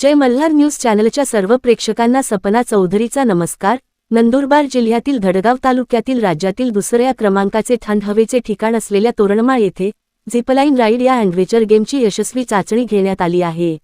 जय Malhar news चॅनलच्या सर्व प्रेक्षकांना सपना चौधरीचा नमस्कार. नंदुरबार जिल्ह्यातील धडगाव तालुक्यातील राज्यातील दुसऱ्या क्रमांकाचे थंड हवेचे ठिकाण असलेल्या तोरणमाळ येथे झिपलाईन राईड या अँडव्हेचर गेमची यशस्वी चाचणी घेण्यात आली आहे.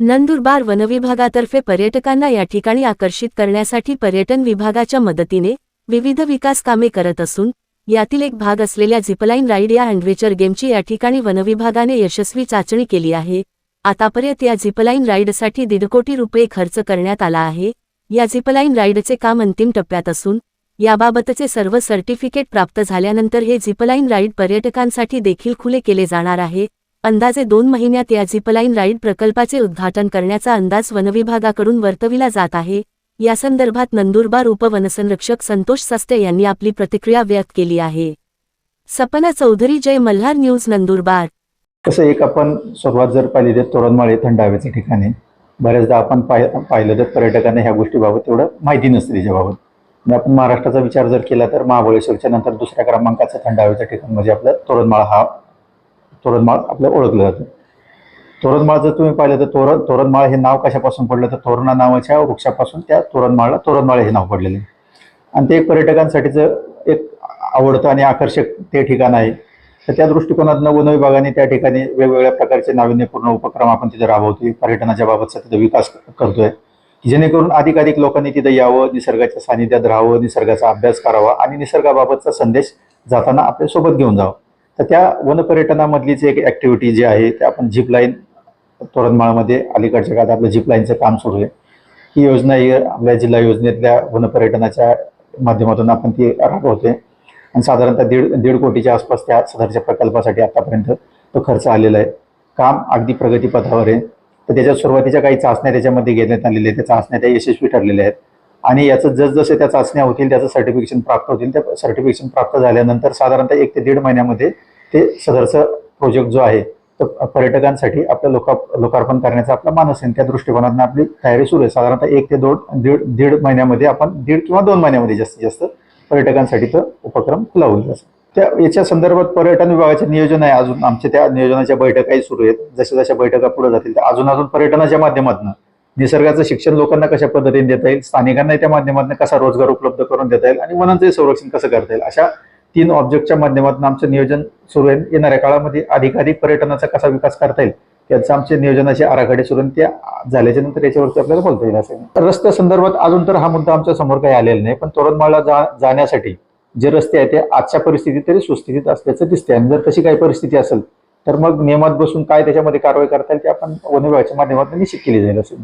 नंदुरबार वनविभागातर्फे पर्यटकांना या ठिकाणी आकर्षित करण्यासाठी पर्यटन विभागाच्या मदतीने विविध विकास कामे करत असून यातील एक भाग असलेल्या झिपलाईन राईड या अँडव्हेचर गेमची या ठिकाणी वनविभागाने यशस्वी चाचणी केली आहे. आतापर्यंत या झिपलाईन राईडसाठी दीड कोटी रुपये खर्च करण्यात आला आहे. या झिपलाईन राईडचे काम अंतिम टप्प्यात असून याबाबतचे सर्व सर्टिफिकेट प्राप्त झाल्यानंतर हे झिपलाईन राईड पर्यटकांसाठी देखील खुले केले जाणार आहे. अंदाजे दोन महिन्यात या झिपलाईन राईड प्रकल्पाचे उद्घाटन करण्याचा अंदाज वनविभागाकडून वर्तविला जात आहे. यासंदर्भात नंदुरबार उपवनसंरक्षक संतोष सस्ते यांनी आपली प्रतिक्रिया व्यक्त केली आहे. सपना चौधरी जय मल्हार न्यूज नंदुरबार. कसं एक आपण सुरुवात जर पाहिली तर तोरणमाळे थंड हवेच्या ठिकाणी बऱ्याचदा आपण पाय पाहिलं तर पर्यटकांना ह्या गोष्टीबाबत तेवढं माहिती नसते त्याच्याबाबत. आणि आपण महाराष्ट्राचा विचार जर केला तर महाबळेश्वरच्या नंतर दुसऱ्या क्रमांकाचं थंड हवेचं ठिकाण म्हणजे आपलं तोरणमाळ हा तोरणमाळ आपलं ओळखलं जातं. तोरणमाळ जर तुम्ही पाहिलं तर तोरण तोरणमाळ हे नाव कशापासून पडलं तर तोरणा नावाच्या वृक्षापासून त्या तोरणमाळला तोरणमाळ हे नाव पडलेलं आहे. आणि ते एक पर्यटकांसाठीचं एक आवडतं आणि आकर्षक ते ठिकाण आहे. तर त्या दृष्टिकोनातनं वन विभागाने त्या ठिकाणी वेगवेगळ्या प्रकारचे नाविन्यपूर्ण उपक्रम आपण तिथे राबवतोय. पर्यटनाच्या बाबतचा तिथे विकास करतोय. की जेणेकरून अधिकाधिक लोकांनी तिथे यावं निसर्गाच्या सानिध्यात राहावं निसर्गाचा अभ्यास करावा आणि निसर्गाबाबतचा संदेश जाताना आपल्यासोबत घेऊन जावं. तर त्या वनपर्यटनामधलीच एक ॲक्टिव्हिटी जी आहे ते आपण झिप लाईन तोरणमाळमध्ये अलीकडच्या काळात आपलं झिप लाईनचं काम सुरू आहे. ही योजना ही आपल्या जिल्हा योजनेतल्या वनपर्यटनाच्या माध्यमातून आपण ती राबवतोय. आणि साधारणतः दीड दीड कोटीच्या आसपास त्या सदरच्या प्रकल्पासाठी आतापर्यंत तो खर्च आलेला आहे. काम अगदी प्रगतीपथावर आहे. तर त्याच्या सुरुवातीच्या काही चाचण्या त्याच्यामध्ये घेण्यात आलेल्या आहेत. त्या चाचण्या त्या यशस्वी ठरलेल्या आहेत. आणि याचं जसजसे त्या चाचण्या होतील त्याचं सर्टिफिकेशन प्राप्त होतील त्या सर्टिफिकेशन प्राप्त झाल्यानंतर साधारणतः एक ते दीड महिन्यामध्ये ते सदरचं प्रोजेक्ट जो आहे तो पर्यटकांसाठी आपलं लोका लोकार्पण करण्याचा आपला मानस आहे. त्या दृष्टिकोनातून आपली तयारी सुरू आहे. साधारणतः एक ते दोन दीड दीड महिन्यामध्ये आपण दीड किंवा दोन महिन्यामध्ये जास्तीत जास्त पर्यटकांसाठी तो उपक्रम खुला होईल त्या याच्या संदर्भात पर्यटन विभागाचे नियोजन आहे अजून. आमच्या त्या नियोजनाच्या बैठकाही सुरू आहेत. जशा जशा बैठका पुढे जातील त्या अजून अजून पर्यटनाच्या माध्यमातून. निसर्गाचं शिक्षण लोकांना कशा पद्धतीने देता येईल स्थानिकांना त्या माध्यमातून कसा रोजगार उपलब्ध करून देता येईल आणि वनांचंही संरक्षण कसं करता येईल अशा तीन ऑब्जेक्टच्या माध्यमातून आमचं नियोजन सुरू आहे. येणाऱ्या काळामध्ये अधिकाधिक पर्यटनाचा कसा विकास करता येईल त्याचं आमचे नियोजनाचे आराखडे सुरू त्या ते झाल्याच्यानंतर याच्यावरती आपल्याला बोलता येईल असेल रस्त्या संदर्भात अजून तर हा मुद्दा आमच्यासमोर काही आलेला नाही पण तोरणमाळला जा जाण्यासाठी जे रस्ते आहेत ते आजच्या परिस्थितीत तरी सुस्थितीत असल्याचं दिसते आणि जर तशी काही परिस्थिती असेल तर मग नियमात बसून काय त्याच्यामध्ये कारवाई करता येईल ते आपण वन विभागाच्या माध्यमातून निश्चित केली जाईल असेल